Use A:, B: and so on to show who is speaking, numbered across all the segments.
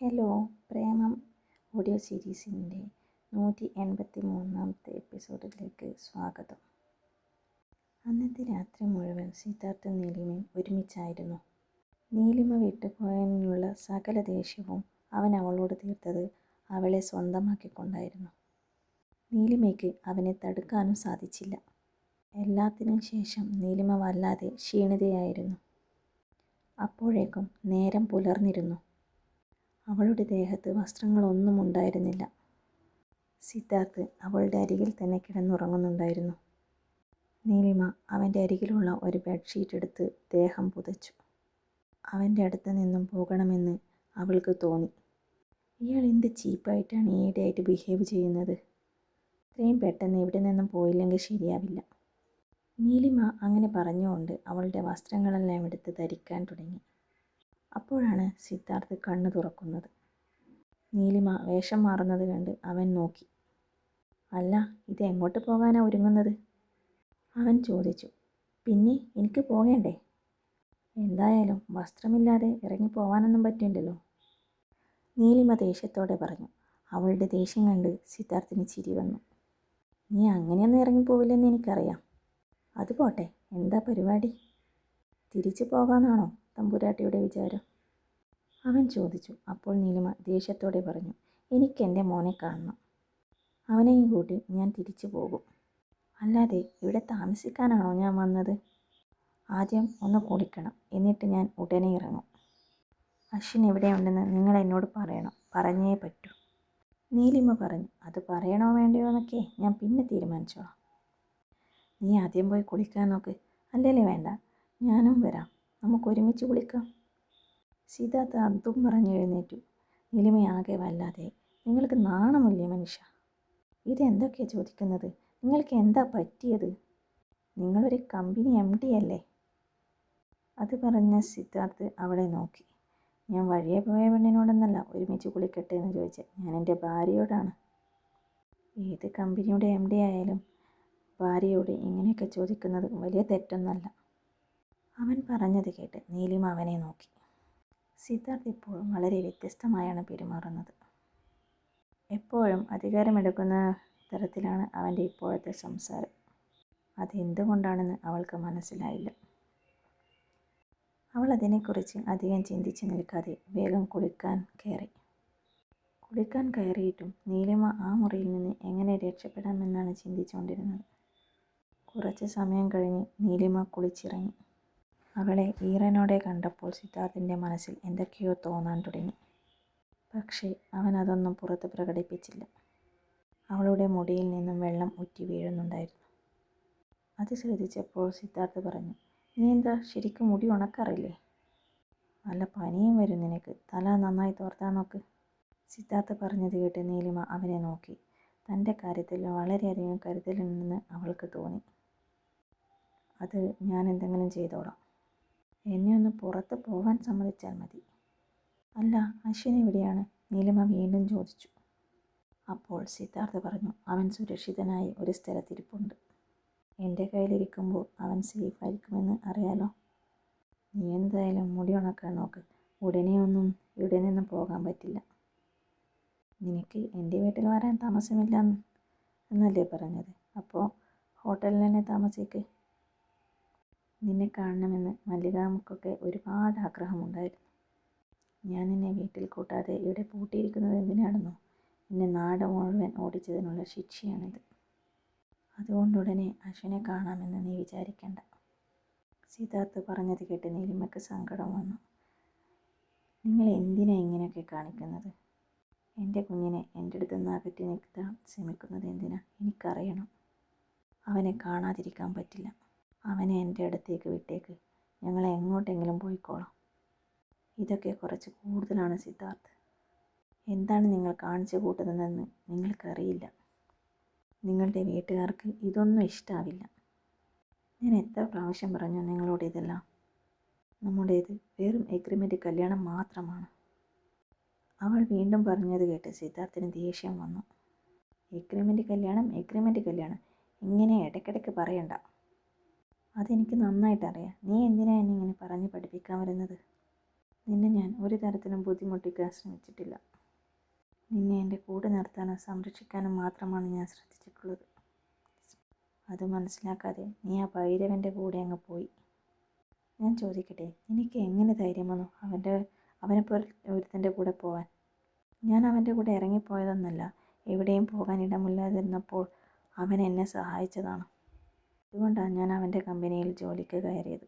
A: Hello പ്രേമം audio സീരീസിന്റെ നൂറ്റി എൺപത്തി മൂന്നാമത്തെ എപ്പിസോഡിലേക്ക് സ്വാഗതം. അന്നത്തെ രാത്രി മുഴുവൻ സിദ്ധാർത്ഥ നീലിമയും ഒരുമിച്ചായിരുന്നു. നീലിമ വിട്ടുപോയതിനുള്ള സകല ദേഷ്യവും അവൻ അവളോട് തീർത്തത് അവളെ സ്വന്തമാക്കിക്കൊണ്ടായിരുന്നു. നീലിമയ്ക്ക് അവനെ തടുക്കാനും സാധിച്ചില്ല. എല്ലാത്തിനും ശേഷം നീലിമ വല്ലാതെ ക്ഷീണിതയായിരുന്നു. അപ്പോഴേക്കും നേരം പുലർന്നിരുന്നു. അവളുടെ ദേഹത്ത് വസ്ത്രങ്ങളൊന്നും ഉണ്ടായിരുന്നില്ല. സിദ്ധാർത്ഥ് അവളുടെ അരികിൽ തന്നെ കിടന്നുറങ്ങുന്നുണ്ടായിരുന്നു. നീലിമ അവന്റെ അരികിലുള്ള ഒരു ബെഡ്ഷീറ്റ് എടുത്ത് ദേഹം പുതച്ചു. അവന്റെ അടുത്ത് നിന്നും പോകണമെന്ന് അവൾക്ക് തോന്നി. ഇയാൾ എന്ത് ചീപ്പായിട്ടാണ് ഈയിടെയായിട്ട് ബിഹേവ് ചെയ്യുന്നത്? ഇത്രയും പെട്ടെന്ന് ഇവിടെ നിന്നും പോയില്ലെങ്കിൽ ശരിയാവില്ല. നീലിമ അങ്ങനെ പറഞ്ഞുകൊണ്ട് അവളുടെ വസ്ത്രങ്ങളെല്ലാം എടുത്ത് ധരിക്കാൻ തുടങ്ങി. അപ്പോഴാണ് സിദ്ധാർത്ഥ് കണ്ണു തുറക്കുന്നത്. നീലിമ വേഷം മാറുന്നത് കണ്ട് അവൻ നോക്കി. അല്ല ഇത് എങ്ങോട്ട് പോകാനാണ് ഒരുങ്ങുന്നത്? അവൻ ചോദിച്ചു. പിന്നെ എനിക്ക് പോകേണ്ടേ? എന്തായാലും വസ്ത്രമില്ലാതെ ഇറങ്ങി പോകാനൊന്നും പറ്റില്ലല്ലോ. നീലിമ ദേഷ്യത്തോടെ പറഞ്ഞു. അവളുടെ ദേഷ്യം കണ്ട് സിദ്ധാർത്ഥിന് ചിരി വന്നു. നീ അങ്ങനെയൊന്നും ഇറങ്ങിപ്പോവില്ലെന്ന് എനിക്കറിയാം. അത് പോട്ടെ എന്താ പരിപാടി? തിരിച്ചു പോകാമെന്നാണോ തമ്പുരാട്ടിയുടെ വിചാരം? അവൻ ചോദിച്ചു. അപ്പോൾ നീലിമ ദേഷ്യത്തോടെ പറഞ്ഞു എനിക്ക് എന്റെ മോനെ കാണണം. അവനെയും കൂട്ടി ഞാൻ തിരിച്ചു പോകും. അല്ലാതെ ഇവിടെ താമസിക്കാനാണോ ഞാൻ വന്നത്? ആദ്യം ഒന്ന് കുളിക്കണം എന്നിട്ട് ഞാൻ ഉടനെ ഇറങ്ങും. അശ്വിൻ എവിടെയുണ്ടെന്ന് നിങ്ങൾ എന്നോട് പറയണം. പറഞ്ഞേ പറ്റൂ. നീലിമ പറഞ്ഞു അത് പറയണോ വേണ്ടയോ എന്നൊക്കെ ഞാൻ പിന്നെ തീരുമാനിച്ചോളാം. നീ ആദ്യം പോയി കുളിക്കാൻ നോക്ക്. അല്ലല്ലേ വേണ്ട. ഞാനും വരാം. നമുക്ക് ഒരുമിച്ച് കുളിക്കാം. സീത അതും പറഞ്ഞു എഴുന്നേറ്റു. നിലിമയാകെ വല്ലാതെ. നിങ്ങൾക്ക് നാണമില്ലേ മനുഷ്യ? ഇതെന്തൊക്കെയാണ് ചോദിക്കുന്നത്? നിങ്ങൾക്ക് എന്താ പറ്റിയത്? നിങ്ങളൊരു കമ്പനി എം ഡി അല്ലേ? അത് പറഞ്ഞ സിദ്ധാർത്ഥ് അവളെ നോക്കി. ഞാൻ വഴിയെ പോയ പെണ്ണിനോടൊന്നല്ല ഒരുമിച്ച് കുളിക്കട്ടെ എന്ന് ചോദിച്ചത് ഞാൻ എന്റെ ഭാര്യയോടാണ്. ഏത് കമ്പനിയുടെ എം ഡി ആയാലും? ഭാര്യയോട് ഇങ്ങനെയൊക്കെ ചോദിക്കുന്നത് വലിയ തെറ്റൊന്നല്ല. അവൻ പറഞ്ഞത് കേട്ട് നീലിമ അവനെ നോക്കി. സിദ്ധാർത്ഥ് ഇപ്പോഴും വളരെ വ്യത്യസ്തമായാണ് പെരുമാറുന്നത്. എപ്പോഴും അധികാരമെടുക്കുന്ന തരത്തിലാണ് അവന്റെ ഇപ്പോഴത്തെ സംസാരം. അതെന്തുകൊണ്ടാണെന്ന് അവൾക്ക് മനസ്സിലായില്ല. അവൾ അതിനെക്കുറിച്ച് അധികം ചിന്തിച്ച് നിൽക്കാതെ വേഗം കുളിക്കാൻ കയറി. കുളിക്കാൻ കയറിയിട്ടും നീലിമ ആ മുറിയിൽ നിന്ന് എങ്ങനെ രക്ഷപ്പെടാമെന്നാണ് ചിന്തിച്ചുകൊണ്ടിരുന്നത്. കുറച്ച് സമയം കഴിഞ്ഞ് നീലിമ കുളിച്ചിറങ്ങി. അവളെ ഈറനോടെ കണ്ടപ്പോൾ സിദ്ധാർത്ഥിന്റെ മനസ്സിൽ എന്തൊക്കെയോ തോന്നാൻ തുടങ്ങി. പക്ഷേ അവൻ അതൊന്നും പുറത്ത് പ്രകടിപ്പിച്ചില്ല. അവളുടെ മുടിയിൽ നിന്നും വെള്ളം ഉറ്റി വീഴുന്നുണ്ടായിരുന്നു. അത് ശ്രദ്ധിച്ചപ്പോൾ സിദ്ധാർത്ഥ് പറഞ്ഞു നീ എന്താ ശരിക്കും മുടി ഉണക്കാറില്ലേ? നല്ല പനിയും വരും നിനക്ക്. തല നന്നായി തോർത്താൻ നോക്ക്. സിദ്ധാർത്ഥ് പറഞ്ഞത് കേട്ട് നീലിമ അവനെ നോക്കി. തന്റെ കാര്യത്തിൽ വളരെയധികം കരുതലുണ്ടെന്ന് അവൾക്ക് തോന്നി. അത് ഞാൻ എന്തെങ്കിലും ചെയ്തോളാം. എന്നെ ഒന്ന് പുറത്ത് പോകാൻ സമ്മതിച്ചാൽ മതി. അല്ല അശ്വിൻ എവിടെയാണ്? നീലിമ വീണ്ടും ചോദിച്ചു. അപ്പോൾ സിദ്ധാർത്ഥ പറഞ്ഞു അവൻ സുരക്ഷിതനായി ഒരു സ്ഥലത്തിരിപ്പുണ്ട്. എന്റെ കയ്യിലിരിക്കുമ്പോൾ അവൻ സേഫായിരിക്കുമെന്ന് അറിയാലോ? നീ എന്തായാലും മുടി ഉണക്കാൻ നോക്ക്. ഉടനെ ഒന്നും ഇവിടെ നിന്ന് പോകാൻ പറ്റില്ല. നിനക്ക് എന്റെ വീട്ടിൽ വരാൻ താമസമില്ല എന്നല്ലേ പറഞ്ഞത്? അപ്പോൾ ഹോട്ടലിൽ തന്നെ താമസിക്ക്. നിന്നെ കാണണമെന്ന് മല്ലികാമ്മക്കൊക്കെ ഒരുപാട് ആഗ്രഹമുണ്ടായിരുന്നു. ഞാൻ നിന്നെ വീട്ടിൽ കൂട്ടാതെ ഇവിടെ പൂട്ടിയിരിക്കുന്നത് എന്തിനാണെന്നോ? നിന്നെ നാട് മുഴുവൻ ഓടിച്ചതിനുള്ള ശിക്ഷയാണിത്. അതുകൊണ്ടുടനെ അശ്വിനെ കാണാമെന്ന് നീ വിചാരിക്കേണ്ട. സിദ്ധാർത്ഥ് പറഞ്ഞത് കേട്ട് നീലിമയ്ക്ക് സങ്കടം വന്നു. നിങ്ങൾ എന്തിനാ ഇങ്ങനെയൊക്കെ കാണിക്കുന്നത്? എന്റെ കുഞ്ഞിനെ എന്റെ അടുത്ത് നിന്ന് അകറ്റി നിൽക്കാൻ ശ്രമിക്കുന്നത് എന്തിനാ? എനിക്കറിയണം. അവനെ കാണാതിരിക്കാൻ പറ്റില്ല. അവനെ എന്റെ അടുത്തേക്ക് വിട്ടേക്ക്. ഞങ്ങൾ എങ്ങോട്ടെങ്കിലും പോയിക്കോളാം. ഇതൊക്കെ കുറച്ച് കൂടുതലാണ് സിദ്ധാർത്ഥ്. എന്താണ് നിങ്ങൾ കാണിച്ചു കൂട്ടുന്നതെന്ന് നിങ്ങൾക്കറിയില്ല. നിങ്ങളുടെ വീട്ടുകാർക്ക് ഇതൊന്നും ഇഷ്ടാവില്ല. ഞാൻ എത്ര പ്രാവശ്യം പറഞ്ഞു നിങ്ങളോട് ഇതെല്ലാം നമ്മുടേത് വെറും എഗ്രിമെന്റ് കല്യാണം മാത്രമാണ്. അവൾ വീണ്ടും പറഞ്ഞത് കേട്ട് സിദ്ധാർത്ഥിന് ദേഷ്യം വന്നു. എഗ്രിമെന്റ് കല്യാണം എഗ്രിമെന്റ് കല്യാണം. ഇങ്ങനെ ഇടയ്ക്കിടയ്ക്ക് പറയണ്ട. അതെനിക്ക് നന്നായിട്ട് അറിയാം നീ എന്തിനാ എന്നെ ഇങ്ങനെ പറഞ്ഞ് പഠിപ്പിക്കാൻ വരുന്നത്? നിന്നെ ഞാൻ ഒരു തരത്തിലും ബുദ്ധിമുട്ടിക്കാൻ ശ്രമിച്ചിട്ടില്ല. നിന്നെ എന്റെ കൂടെ നിർത്താനും സംരക്ഷിക്കാനും മാത്രമാണ് ഞാൻ ശ്രദ്ധിച്ചിട്ടുള്ളത്. അത് മനസ്സിലാക്കാതെ നീ ആ ഭൈരവന്റെ കൂടെ അങ്ങ് പോയി. ഞാൻ ചോദിക്കട്ടെ നിനക്ക് എങ്ങനെ ധൈര്യം വന്നു അവന്റെ അവനെപ്പോലെ ഒരുത്തന്റെ കൂടെ പോകാൻ ഞാൻ അവന്റെ കൂടെ ഇറങ്ങിപ്പോയതൊന്നല്ല എവിടെയും പോകാൻ ഇടമില്ലാതിരുന്നപ്പോൾ അവൻ എന്നെ സഹായിച്ചതാണ്. അതുകൊണ്ടാണ് ഞാൻ അവന്റെ കമ്പനിയിൽ ജോലിക്ക് കയറിയത്.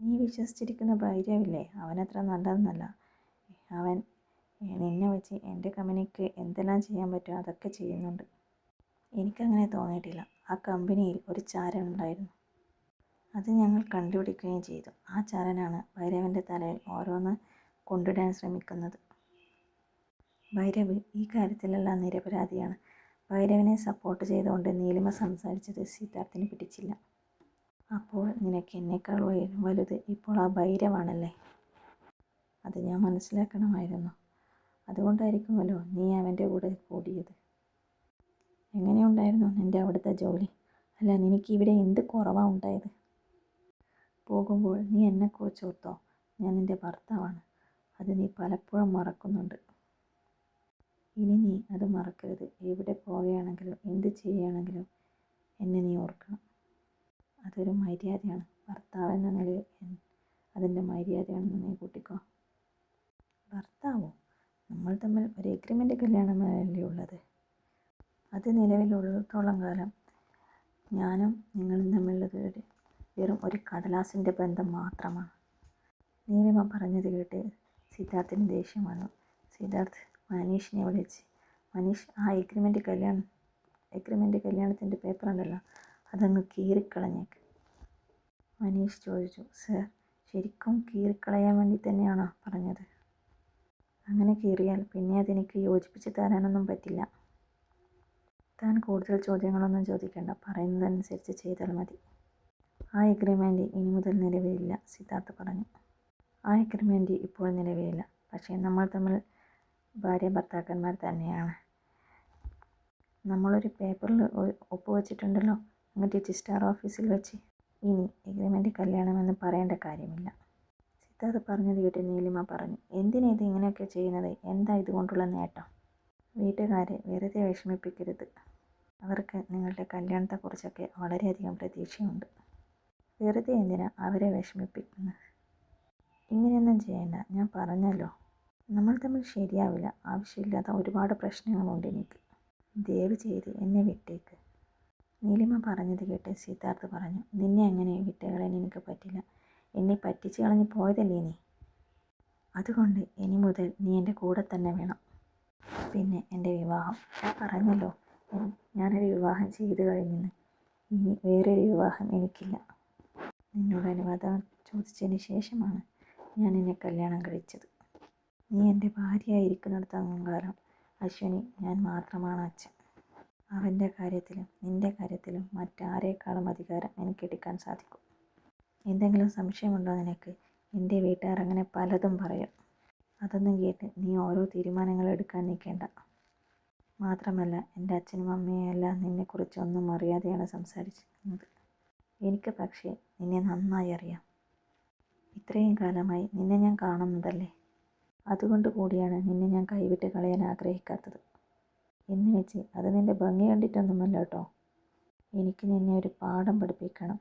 A: നീ വിശ്വസിച്ചിരിക്കുന്ന ഭൈരവില്ലേ അവനത്ര നല്ലതെന്നല്ല. അവൻ നിന്നെ വെച്ച് എന്റെ കമ്പനിക്ക് എന്തെല്ലാം ചെയ്യാൻ പറ്റുമോ അതൊക്കെ ചെയ്യുന്നുണ്ട്. എനിക്കങ്ങനെ തോന്നിയിട്ടില്ല. ആ കമ്പനിയിൽ ഒരു ചാരൻ ഉണ്ടായിരുന്നു അത് ഞങ്ങൾ കണ്ടുപിടിക്കുകയും ചെയ്തു. ആ ചാരനാണ് ഭൈരവന്റെ തലയിൽ ഓരോന്ന് കൊണ്ടിടാൻ ശ്രമിക്കുന്നത്. ഭൈരവ് ഈ കാര്യത്തിലെല്ലാം നിരപരാധിയാണ്. ഭൈരവിനെ സപ്പോർട്ട് ചെയ്തുകൊണ്ട് നീലിമ സംസാരിച്ചത് സിദ്ധാർത്ഥിന് പിടിച്ചില്ല. അപ്പോൾ നിനക്ക് എന്നേക്കാൾ വലുത് ഇപ്പോൾ ആ ഭൈരവാണല്ലേ? അത് ഞാൻ മനസ്സിലാക്കണമായിരുന്നു. അതുകൊണ്ടായിരിക്കുമല്ലോ നീ അവന്റെ കൂടെ കൂടിയത്. എങ്ങനെയുണ്ടായിരുന്നു നിന്റെ അവിടുത്തെ ജോലി? അല്ല നിനക്ക് ഇവിടെ എന്ത് കുറവാണ് ഉണ്ടായത്? പോകുമ്പോൾ നീ എന്നെക്കുറിച്ച് ഓർത്തോ? ഞാൻ നിന്റെ ഭർത്താവാണ്. അത് നീ പലപ്പോഴും മറക്കുന്നുണ്ട്. ഇനി നീ അത് മറക്കരുത്. എവിടെ പോവുകയാണെങ്കിലും എന്ത് ചെയ്യുകയാണെങ്കിലും എന്നെ നീ ഓർക്കണം. അതൊരു മര്യാദയാണ്. ഭർത്താവ് എന്ന നിലയിൽ അതിന്റെ മര്യാദയാണെന്ന് നീ കൂട്ടിക്കോ. ഭർത്താവോ? നമ്മൾ തമ്മിൽ ഒരു എഗ്രിമെന്റ് കല്യാണമല്ലേ ഉള്ളത്? അത് നിലവിലുള്ളിടത്തോളം കാലം ഞാനും നിങ്ങളും തമ്മിലുള്ളത് ഒരു വെറും ഒരു കടലാസിന്റെ ബന്ധം മാത്രമാണ്. നീലിമ പറഞ്ഞത് കേട്ട് സിദ്ധാർത്ഥിന് ദേഷ്യം വന്നു. സിദ്ധാർത്ഥ് മനീഷിനെ വിളിച്ച്. മനീഷ് ആ എഗ്രിമെന്റ് കല്യാണം എഗ്രിമെന്റ് കല്യാണത്തിന്റെ പേപ്പർ ഉണ്ടല്ലോ അതങ്ങ് കീറിക്കളഞ്ഞേക്ക്. മനീഷ് ചോദിച്ചു സർ ശരിക്കും കീറിക്കളയാൻ വേണ്ടി തന്നെയാണോ പറഞ്ഞത്? അങ്ങനെ കീറിയാൽ പിന്നെ അതെനിക്ക് യോജിപ്പിച്ച് തരാനൊന്നും പറ്റില്ല. താൻ കൂടുതൽ ചോദ്യങ്ങളൊന്നും ചോദിക്കേണ്ട പറയുന്നതനുസരിച്ച് ചെയ്താൽ മതി. ആ എഗ്രിമെന്റ് ഇനി മുതൽ നിലവിലില്ല സിദ്ധാർത്ഥ് പറഞ്ഞു. ആ എഗ്രിമെന്റ് ഇപ്പോൾ നിലവിലില്ല പക്ഷേ നമ്മൾ തമ്മിൽ ഭാര്യ ഭർത്താക്കന്മാർ തന്നെയാണ്. നമ്മളൊരു പേപ്പറിൽ ഒപ്പ് വെച്ചിട്ടുണ്ടല്ലോ. എന്നിട്ട് രജിസ്ട്രാർ ഓഫീസിൽ വെച്ച്. ഇനി എഗ്രിമെന്റ് കല്യാണമെന്ന് പറയേണ്ട കാര്യമില്ല. സിദ്ധാർത്ഥ് പറഞ്ഞത് കേട്ട് നീലിമ പറഞ്ഞു. എന്തിനാ ഇത് ഇങ്ങനെയൊക്കെ ചെയ്യുന്നത്? എന്താ ഇതുകൊണ്ടുള്ള നേട്ടം? വീട്ടുകാരെ വെറുതെ വിഷമിപ്പിക്കരുത്. അവർക്ക് നിങ്ങളുടെ കല്യാണത്തെക്കുറിച്ചൊക്കെ വളരെയധികം പ്രതീക്ഷയുണ്ട്. വെറുതെ എന്തിനാ അവരെ വിഷമിപ്പിക്കുന്നത്? ഇങ്ങനെയൊന്നും ചെയ്യേണ്ട. ഞാൻ പറഞ്ഞല്ലോ. നമ്മൾ തമ്മിൽ ശരിയാവില്ല. ആവശ്യമില്ലാത്ത ഒരുപാട് പ്രശ്നങ്ങളുണ്ട് എനിക്ക്. ദയവ് ചെയ്ത് എന്നെ വിട്ടേക്ക്. നീലിമ പറഞ്ഞത് കേട്ട് സിദ്ധാർത്ഥ് പറഞ്ഞു നിന്നെ അങ്ങനെ വിട്ടുകളയാൻ എനിക്ക് പറ്റില്ല. എന്നെ പറ്റിച്ച് കളഞ്ഞ് പോയതല്ലേ നീ? അതുകൊണ്ട് ഇനി മുതൽ നീ എന്റെ കൂടെ തന്നെ വേണം. പിന്നെ എന്റെ വിവാഹം. ഞാൻ പറഞ്ഞല്ലോ. ഞാനൊരു വിവാഹം ചെയ്തു കഴിഞ്ഞെന്ന്. ഇനി വേറൊരു വിവാഹം എനിക്കില്ല. നിന്നോട് അനുവാദം ചോദിച്ചതിന് ശേഷമാണ് ഞാൻ എന്നെ കല്യാണം കഴിച്ചത്. നീ എന്റെ ഭാര്യയായിരിക്കുന്നിടത്ത് അഹങ്കാരം അശ്വിനി ഞാൻ മാത്രമാണ് അച്ഛൻ. അവന്റെ കാര്യത്തിലും നിന്റെ കാര്യത്തിലും മറ്റാരേക്കാളും അധികാരം എനിക്ക് എനിക്കെടുക്കാൻ സാധിക്കും. എന്തെങ്കിലും സംശയമുണ്ടോ നിനക്ക്? എന്റെ വീട്ടുകാർ അങ്ങനെ പലതും പറയും. അതൊന്നും കേട്ട് നീ ഓരോ തീരുമാനങ്ങൾ എടുക്കാൻ നിൽക്കേണ്ട. മാത്രമല്ല എന്റെ അച്ഛനും അമ്മയും എല്ലാം നിന്നെക്കുറിച്ചൊന്നും അറിയാതെയാണ് സംസാരിച്ചിരുന്നത് എനിക്ക് പക്ഷേ നിന്നെ നന്നായി അറിയാം. ഇത്രയും കാലമായി നിന്നെ ഞാൻ കാണുന്നതല്ലേ? അതുകൊണ്ട് കൂടിയാണ് നിന്നെ ഞാൻ കൈവിട്ട് കളയാൻ ആഗ്രഹിക്കാത്തത്. എന്ന് വെച്ച് അത് നിന്റെ ഭംഗി കണ്ടിട്ടൊന്നുമല്ല കേട്ടോ. എനിക്ക് നിന്നെ ഒരു പാഠം പഠിപ്പിക്കണം.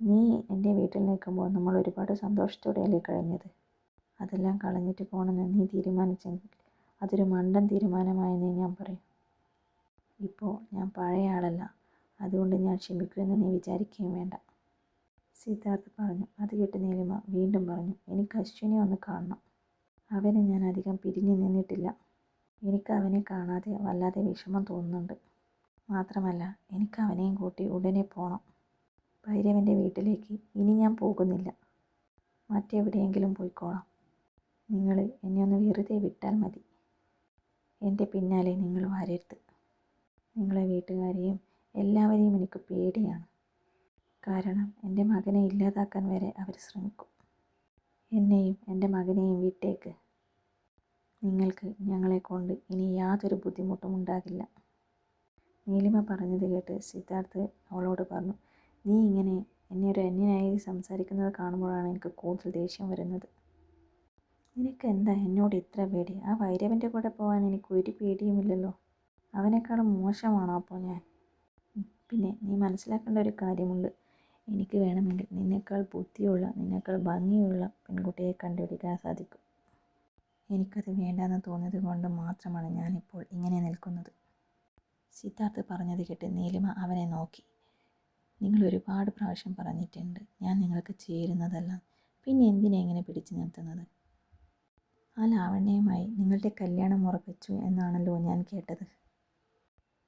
A: നീ എന്റെ വീട്ടിൽ നിൽക്കുമ്പോൾ നമ്മൾ ഒരുപാട് സന്തോഷത്തോടെയല്ലേ കഴിഞ്ഞത്? അതെല്ലാം കളഞ്ഞിട്ട് പോകണമെന്ന് നീ തീരുമാനിച്ചെങ്കിൽ അതൊരു മണ്ടൻ തീരുമാനമായെന്നേ ഞാൻ പറയും. ഇപ്പോൾ ഞാൻ പഴയ ആളല്ല. അതുകൊണ്ട് ഞാൻ ക്ഷമിക്കുമെന്ന് നീ വിചാരിക്കുകയും വേണ്ട. സിദ്ധാർത്ഥ് പറഞ്ഞു. അത് കേട്ട് നീലിമ വീണ്ടും പറഞ്ഞു. എനിക്ക് അശ്വിനെ ഒന്ന് കാണണം. അവനെ ഞാൻ അധികം പിരിഞ്ഞു നിന്നിട്ടില്ല. എനിക്ക് അവനെ കാണാതെ വല്ലാതെ വിഷമം തോന്നുന്നുണ്ട്. മാത്രമല്ല എനിക്ക് അവനെയും കൂട്ടി ഉടനെ പോകണം ഭൈരവന്റെ വീട്ടിലേക്ക് ഇനി ഞാൻ പോകുന്നില്ല. മറ്റെവിടെയെങ്കിലും പോയിക്കോളാം. നിങ്ങൾ എന്നെ ഒന്ന് വെറുതെ വിട്ടാൽ മതി. എന്റെ പിന്നാലെ നിങ്ങൾ വരരുത്. നിങ്ങളെ വീട്ടുകാരെയും എല്ലാവരെയും എനിക്ക് പേടിയാണ്. കാരണം എന്റെ മകനെ ഇല്ലാതാക്കാൻ വരെ അവർ ശ്രമിക്കും. എന്നെയും എന്റെ മകനെയും വിട്ടേക്ക്. നിങ്ങൾക്ക് ഞങ്ങളെ കൊണ്ട് ഇനി യാതൊരു ബുദ്ധിമുട്ടും ഉണ്ടാകില്ല. നീലിമ പറഞ്ഞത് കേട്ട് സിദ്ധാർത്ഥ് അവളോട് പറഞ്ഞു നീ ഇങ്ങനെ എന്നെ ഒരു അന്യനായി സംസാരിക്കുന്നത് കാണുമ്പോഴാണ് എനിക്ക് കൂടുതൽ ദേഷ്യം വരുന്നത്. നിനക്ക് എന്താ എന്നോട് ഇത്ര പേടി? ആ വൈരവന്റെ കൂടെ പോകാൻ എനിക്ക് ഒരു പേടിയുമില്ലല്ലോ. അവനേക്കാളും മോശമാണോ അപ്പോൾ ഞാൻ? പിന്നെ നീ മനസ്സിലാക്കേണ്ട ഒരു കാര്യമുണ്ട്. എനിക്ക് വേണമെങ്കിൽ നിന്നേക്കാൾ ബുദ്ധിയുള്ള നിന്നേക്കാൾ ഭംഗിയുള്ള പെൺകുട്ടിയെ കണ്ടുപിടിക്കാൻ സാധിക്കും. എനിക്കത് വേണ്ടാന്ന് തോന്നിയത് കൊണ്ട് മാത്രമാണ് ഞാനിപ്പോൾ ഇങ്ങനെ നിൽക്കുന്നത്. സിദ്ധാർത്ഥ് പറഞ്ഞത് കേട്ട് നീലിമ അവനെ നോക്കി. നിങ്ങൾ ഒരുപാട് പ്രാവശ്യം പറഞ്ഞിട്ടുണ്ട് ഞാൻ നിങ്ങൾക്ക് ചേരുന്നതല്ല. പിന്നെ എന്തിനാ ഇങ്ങനെ പിടിച്ചു നിർത്തുന്നത്? ആ ലാവണ്യമായി നിങ്ങളുടെ കല്യാണം ഉറപ്പിച്ചു എന്നാണല്ലോ ഞാൻ കേട്ടത്.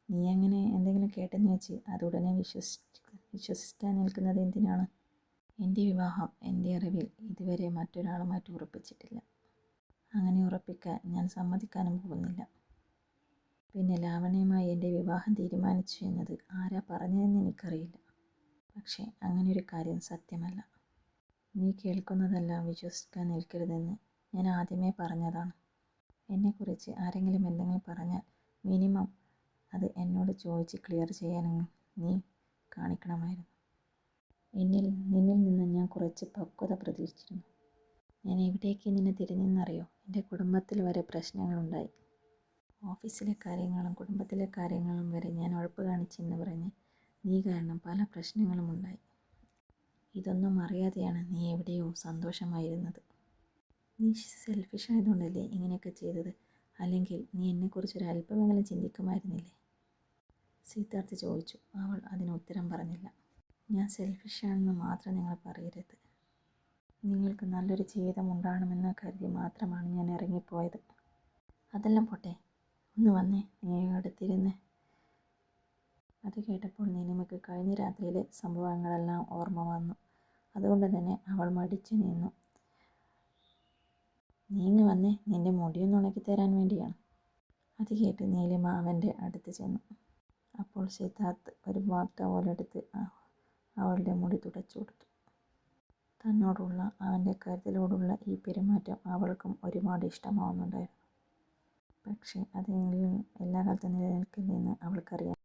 A: നീ അങ്ങനെ എന്തെങ്കിലും കേട്ടെന്ന് വെച്ച് അത് ഉടനെ വിശ്വസി വിശ്വസിക്കാൻ നിൽക്കുന്നത് എന്തിനാണ്? എന്റെ വിവാഹം എന്റെ അറിവിൽ ഇതുവരെ മറ്റൊരാളുമായിട്ട് ഉറപ്പിച്ചിട്ടില്ല. അങ്ങനെ ഉറപ്പിക്കാൻ ഞാൻ സമ്മതിക്കാനും പോകുന്നില്ല. പിന്നെ ലാവണ്യമായി എന്റെ വിവാഹം തീരുമാനിച്ചു എന്നത് ആരാ പറഞ്ഞതെന്ന് എനിക്കറിയില്ല. പക്ഷേ അങ്ങനെ ഒരു കാര്യം സത്യമല്ല. നീ കേൾക്കുന്നതെല്ലാം വിശ്വസിക്കാൻ നിൽക്കരുതെന്ന് ഞാൻ ആദ്യമേ പറഞ്ഞതാണ്. എന്നെക്കുറിച്ച് ആരെങ്കിലും എന്തെങ്കിലും പറഞ്ഞാൽ മിനിമം അത് എന്നോട് ചോദിച്ച് ക്ലിയർ ചെയ്യാനും നീ കാണിക്കണമായിരുന്നു. എന്നിൽ നിന്നിൽ നിന്ന് ഞാൻ കുറച്ച് പക്വത പ്രതീക്ഷിച്ചിരുന്നു. ഞാൻ എവിടേക്ക് നിന്നെ തിരിഞ്ഞെന്നറിയോ? എന്റെ കുടുംബത്തിൽ വരെ പ്രശ്നങ്ങളുണ്ടായി. ഓഫീസിലെ കാര്യങ്ങളും കുടുംബത്തിലെ കാര്യങ്ങളും വരെ ഞാൻ ഉഴപ്പ് കാണിച്ചെന്ന് പറഞ്ഞ് നീ കാരണം പല പ്രശ്നങ്ങളും ഉണ്ടായി. ഇതൊന്നും അറിയാതെയാണ് നീ എവിടെയോ സന്തോഷമായിരുന്നത്. നീ സെൽഫിഷ് ആയതുകൊണ്ടല്ലേ ഇങ്ങനെയൊക്കെ ചെയ്തത്? അല്ലെങ്കിൽ നീ എന്നെക്കുറിച്ചൊരു അല്പമെങ്കിലും ചിന്തിക്കുമായിരുന്നില്ലേ? സിദ്ധാർത്ഥ് ചോദിച്ചു. അവൾ അതിന് ഉത്തരം പറഞ്ഞില്ല. ഞാൻ സെൽഫിഷാണെന്ന് മാത്രം നിങ്ങൾ പറയരുത്. നിങ്ങൾക്ക് നല്ലൊരു ജീവിതം ഉണ്ടാകണമെന്ന് കരുതി മാത്രമാണ് ഞാൻ ഇറങ്ങിപ്പോയത്. അതെല്ലാം പോട്ടെ. ഒന്ന് വന്നേ. നീ അടുത്തിരുന്ന്. അത് കേട്ടപ്പോൾ നിനിമയ്ക്ക് കഴിഞ്ഞ രാത്രിയിലെ സംഭവങ്ങളെല്ലാം ഓർമ്മ വന്നു. അതുകൊണ്ട് തന്നെ അവൾ മടിച്ചു നിന്നു. നീങ്ങി വന്നേ. നിന്റെ മുടിയൊന്നുണക്കി തരാൻ വേണ്ടിയാണ്. അത് കേട്ട് നീലിമ അവന്റെ അടുത്ത് ചെന്നു. അപ്പോൾ സിദ്ധാർത്ഥ് ഒരു ടവലെടുത്ത് അവളുടെ മുടി തുടച്ചു കൊടുത്തു. തന്നോടുള്ള അവന്റെ കരുതലോടുള്ള ഈ പെരുമാറ്റം അവൾക്കും ഒരുപാട് ഇഷ്ടമാവുന്നുണ്ടായിരുന്നു. പക്ഷേ അത് എല്ലാ കാലത്തും നിലനിൽക്കില്ലെന്ന് അവൾക്കറിയാം.